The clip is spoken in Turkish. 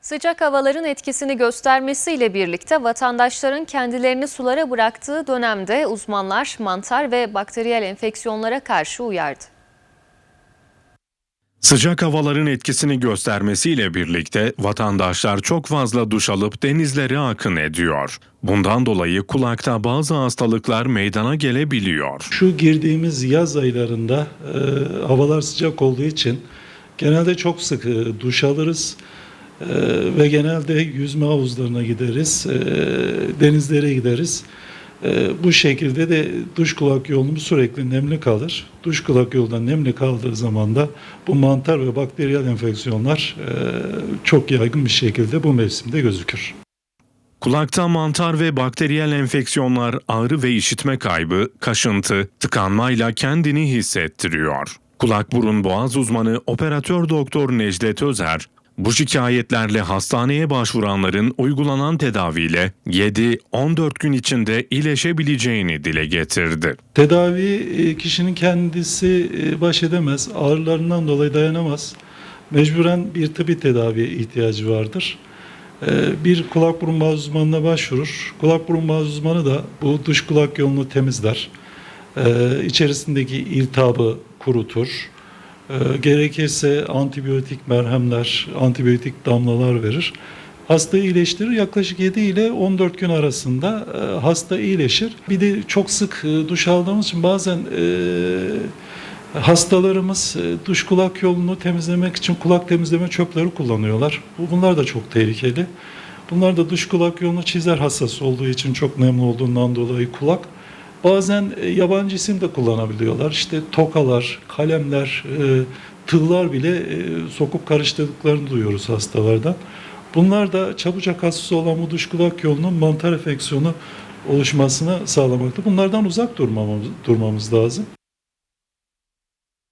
Sıcak havaların etkisini göstermesiyle birlikte vatandaşların kendilerini sulara bıraktığı dönemde uzmanlar mantar ve bakteriyel enfeksiyonlara karşı uyardı. Sıcak havaların etkisini göstermesiyle birlikte vatandaşlar çok fazla duş alıp denizlere akın ediyor. Bundan dolayı kulakta bazı hastalıklar meydana gelebiliyor. Şu girdiğimiz yaz aylarında e, havalar sıcak olduğu için genelde çok sık e, duş alırız e, ve genelde yüzme havuzlarına gideriz, e, denizlere gideriz. E, bu şekilde de duş kulak yolumuz sürekli nemli kalır. Duş kulak yolunda nemli kaldığı zaman da bu mantar ve bakteriyel enfeksiyonlar e, çok yaygın bir şekilde bu mevsimde gözükür. Kulakta mantar ve bakteriyel enfeksiyonlar ağrı ve işitme kaybı, kaşıntı, tıkanmayla kendini hissettiriyor. Kulak burun boğaz uzmanı operatör doktor Necdet Özer, bu şikayetlerle hastaneye başvuranların uygulanan tedaviyle 7-14 gün içinde iyileşebileceğini dile getirdi. Tedavi e, kişinin kendisi e, baş edemez, ağrılarından dolayı dayanamaz. Mecburen bir tıbbi tedaviye ihtiyacı vardır. E, Bir kulak burun boğaz uzmanına başvurur. Kulak burun boğaz uzmanı da bu dış kulak yolunu temizler. İçerisindeki iltihabı kurutur. E, Gerekirse antibiyotik merhemler, antibiyotik damlalar verir. Hasta iyileştirir. Yaklaşık 7 ile 14 gün arasında e, hasta iyileşir. Bir de çok sık e, duş aldığımız için bazen e, hastalarımız duş kulak yolunu temizlemek için kulak temizleme çöpleri kullanıyorlar. Bu- Bunlar da çok tehlikeli. Bunlar da duş kulak yolunu çizer hassas olduğu için çok nemli olduğundan dolayı kulak. Bazen e, yabancı isim de kullanabiliyorlar. İşte tokalar, kalemler, e, tığlar bile e, sokup karıştırdıklarını duyuyoruz hastalardan. Bunlar da çabucak hassas olan bu dış kulak yolunun mantar enfeksiyonu oluşmasını sağlamakta. Bunlardan uzak durmamız, durmamız lazım.